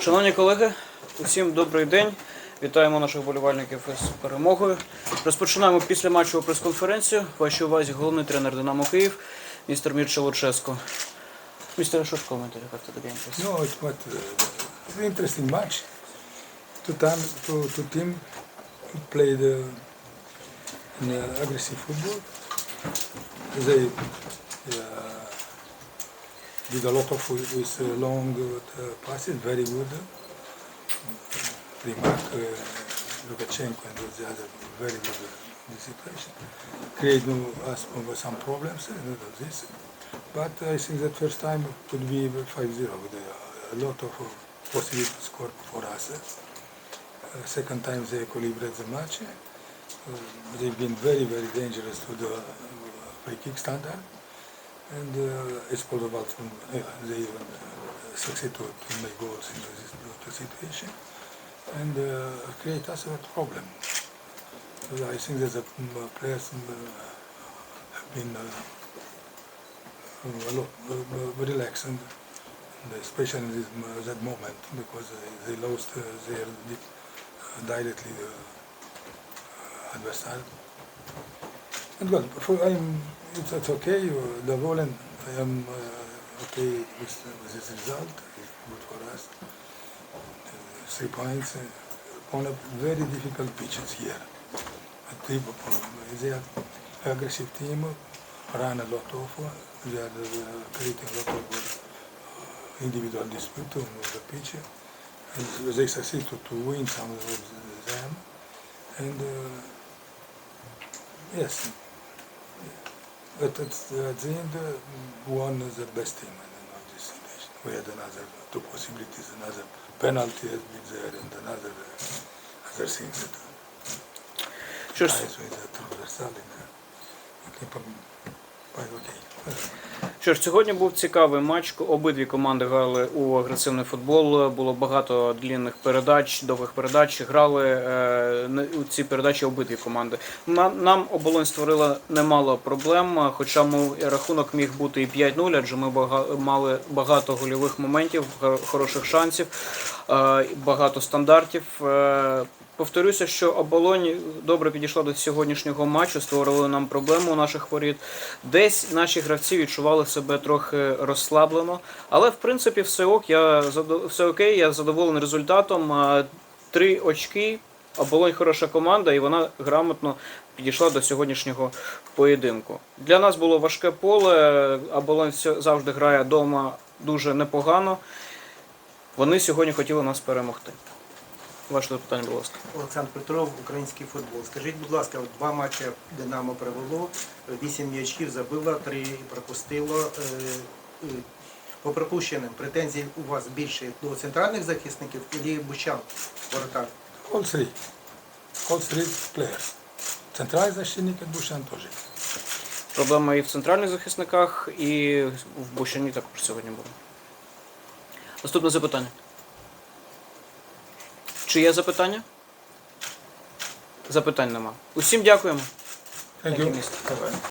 Шановні колеги, усім добрий день. Вітаємо наших болівальників із перемогою. Розпочинаємо після матчову прес-конференцію. Вашій увазі головний тренер Динамо Київ, містер Мірча Луческо. Містер, що ж коментарі, як ти доб'ємося? No, it was uh, an interesting match. Two, time, two, two team played uh, in. They uh, did a lot of with, uh, long uh, passes, very good. Remark, uh, Lukashenko and the other very good the situation. Create no, us some problems uh, of this. But I think that first time could be 5-0 with a, lot of possibility to score for us. Second time they equilibrated the match. They've been very, very dangerous to the free kick standard. And uh, it's possible to, uh, they uh, succeed to, to make goals in this situation and uh, create us a problem. Uh, I think that the um, players um, uh, have been uh, uh, relaxed and, especially in this, uh, that moment because uh, they lost uh, their uh, directly uh, adversary. And well, for, I'm, it's, it's okay. Uh, the Volen, I am uh, okay with, with this result. It's good for us. Uh, three points uh, on a very difficult pitches here. At Liverpool, they are aggressive team, run a lot of, they are uh, creating a lot of uh, individual dispute on the pitch. And they succeed to, to win some of them. And uh, yes, but at, at the end, uh, one is the best team in of this situation. We had another two possibilities, another penalty has been there, and another uh, other things that Що ж, ties with the transversal. And, uh, okay, but- quite okay. Що ж, сьогодні був цікавий матч. Обидві команди грали у агресивний футбол. Було багато длінних передач, довгих передач. Грали е, у ці передачі обидві команди. Нам, оболонь створила немало проблем, хоча мов, рахунок міг бути і 5-0, адже ми бага- мали багато гольових моментів, хор- хороших шансів, багато стандартів. Е, Повторюся, що оболонь добре підійшла до сьогоднішнього матчу, створили нам проблему у наших воріт. Десь наші гравці відчували себе трохи розслаблено, але в принципі все ок, я все окей, я задоволений результатом. Три очки. Оболонь хороша команда, і вона грамотно підійшла до сьогоднішнього поєдинку. Для нас було важке поле. Оболонь завжди грає вдома дуже непогано. Вони сьогодні хотіли нас перемогти. Ваше запитання, будь ласка. Олександр Петров, український футбол. Скажіть, будь ласка, от два матчі Динамо провело, вісім м'ячів забило, три пропустило. Е, е, По пропущеним претензій у вас більше до центральних захисників і Бучан, воротар. All three. All three players. Центральний защитник і Душан теж. Проблема і в центральних захисниках, і в Бущані також сьогодні була. Наступне запитання. Чи є запитання? Запитань нема. Усім дякуємо. Thank